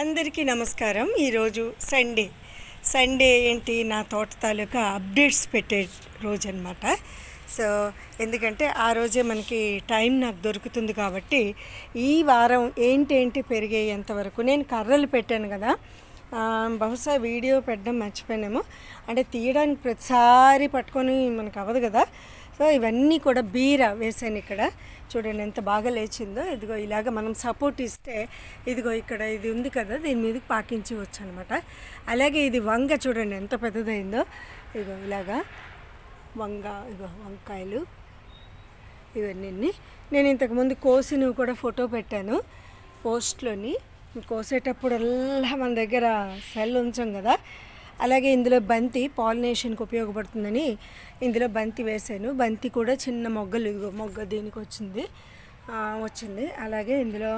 అందరికీ నమస్కారం. ఈరోజు సండే. సండే ఏంటి? నా తోట తాలూకా అప్డేట్స్ పెట్టే రోజు అనమాట సో ఎందుకంటే ఆ రోజే మనకి టైం నాకు దొరుకుతుంది కాబట్టి ఈ వారం ఏంటి ఏంటి పెరిగేంత వరకు నేను కర్రలు పెట్టాను కదా. బహుశా వీడియో పెట్టడం మర్చిపోయినాము. అంటే తీయడానికి ప్రతిసారి పట్టుకొని మనకు అవ్వదు కదా. సో ఇవన్నీ కూడా బీర వేసాను ఇక్కడ. చూడండి ఎంత బాగా లేచిందో. ఇదిగో ఇలాగ మనం సపోర్ట్ ఇస్తే ఇదిగో ఇక్కడ ఇది ఉంది కదా దీని మీదకి పాకించవచ్చు అనమాట అలాగే ఇది వంగ చూడండి ఎంత పెద్దదైందో. ఇదిగో ఇలాగా వంగ ఇదిగో వంకాయలు ఇవన్నీ నేను ఇంతకుముందు కోసినవి కూడా ఫోటో పెట్టాను. పోస్ట్లోని కోసేటప్పుడల్లా మన దగ్గర సెల్ ఉంచాం కదా అలాగే ఇందులో బంతి పాలినేషన్కి ఉపయోగపడుతుందని ఇందులో బంతి వేసాను బంతి కూడా చిన్న మొగ్గలు ఇదిగో మొగ్గ దీనికి వచ్చింది. వచ్చింది. అలాగే ఇందులో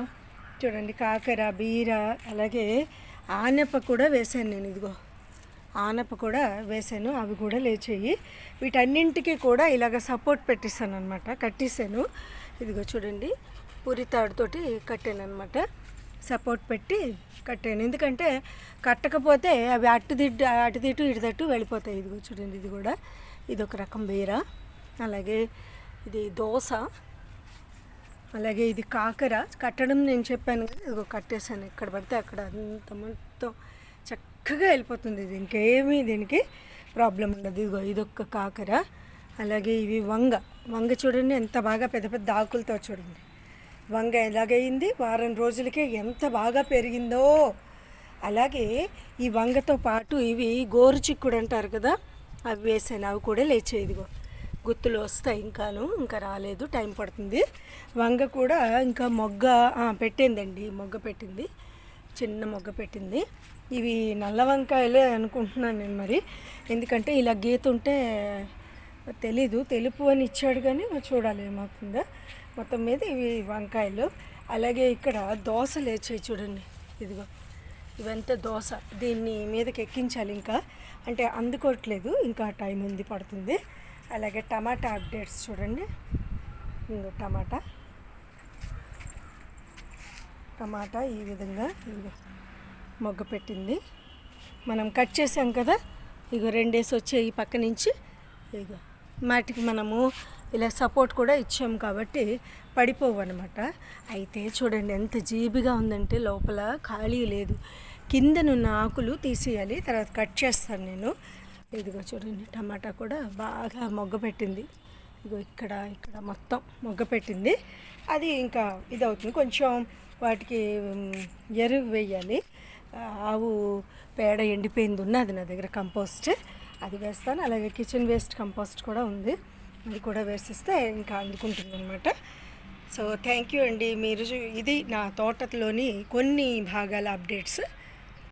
చూడండి కాకర బీర అలాగే ఆనప కూడా వేసాను నేను ఇదిగో. ఆనప కూడా వేసాను అవి కూడా లేచేయి. వీటన్నింటికి కూడా ఇలాగ సపోర్ట్ పెట్టిస్తాను అనమాట కట్టేశాను. ఇదిగో చూడండి. పూరి తాడుతోటి కట్టాను అనమాట సపోర్ట్ పెట్టి కట్టాను. ఎందుకంటే కట్టకపోతే అవి అటు దిడ్డు అటు తిట్టు ఇటు తట్టు వెళ్ళిపోతాయి. ఇదిగో చూడండి ఇది కూడా ఇది ఒక రకం బీర. అలాగే ఇది దోస అలాగే ఇది కాకర. కట్టడం నేను చెప్పాను కదా ఇదిగో కట్టేశాను. ఎక్కడ పడితే అక్కడ అంత మొత్తం చక్కగా వెళ్ళిపోతుంది. ఇది ఇంకేమీ దీనికి ప్రాబ్లం ఉండదు. ఇదిగో ఇదొక్క కాకర. అలాగే ఇవి వంగ. వంగ చూడండి ఎంత బాగా పెద్ద పెద్ద ఆకులతో చూడండి. వంగ ఎలాగైంది? వారం రోజులకే ఎంత బాగా పెరిగిందో. అలాగే ఈ వంగతో పాటు ఇవి గోరు చిక్కుడు అంటారు కదా అవి వేసాను? అవి కూడా లేచాయి ఇదిగో. గుత్తులు వస్తాయి ఇంకాను ఇంకా రాలేదు టైం పడుతుంది. వంగ కూడా ఇంకా మొగ్గ పెట్టిందండి మొగ్గ పెట్టింది. చిన్న మొగ్గ పెట్టింది. ఇవి నల్ల వంకాయలే అనుకుంటున్నాను నేను మరి. ఎందుకంటే ఇలా గీత ఉంటే తెలీదు. తెలుపు అని ఇచ్చాడు కానీ మరి చూడాలి ఏమవుతుందో. మొత్తం మీద ఇవి వంకాయలు. అలాగే ఇక్కడ దోశలు లేచాయి చూడండి. ఇదిగో. ఇవంతా దోశ. దీన్ని మీదకి ఎక్కించాలి ఇంకా. అంటే అందుకోవట్లేదు ఇంకా టైం ఉంది పడుతుంది. అలాగే టమాటా అప్డేట్స్ చూడండి. ఇంకో టమాటా. టమాటా ఈ విధంగా ఇదిగో మొగ్గ పెట్టింది. మనం కట్ చేసాం కదా? ఇగో రెండేసి వచ్చే ఈ పక్క నుంచి. ఇగో వాటికి మనము ఇలా సపోర్ట్ కూడా ఇచ్చాం కాబట్టి పడిపోవు అనమాట అయితే చూడండి ఎంత జీబిగా ఉందంటే లోపల ఖాళీ లేదు. కిందనున్న ఆకులు తీసేయాలి తర్వాత కట్ చేస్తాను నేను. ఇదిగో చూడండి టమాటా కూడా బాగా మొగ్గ పెట్టింది. ఇదిగో ఇక్కడ ఇక్కడ మొత్తం మొగ్గ పెట్టింది. అది ఇంకా ఇది అవుతుంది కొంచెం వాటికి ఎరువు వేయాలి. ఆవు పేడ ఎండిపోయింది ఉన్నది నా దగ్గర కంపోస్ట్. అది వేస్తాను. అలాగే కిచెన్ వేస్ట్ కంపోస్ట్ కూడా ఉంది. అది కూడా వేసిస్తే ఇంకా అందుకుంటుంది అనమాట సో థ్యాంక్ యూ అండి. మీరు ఇది నా తోటలోని కొన్ని భాగాల అప్డేట్స్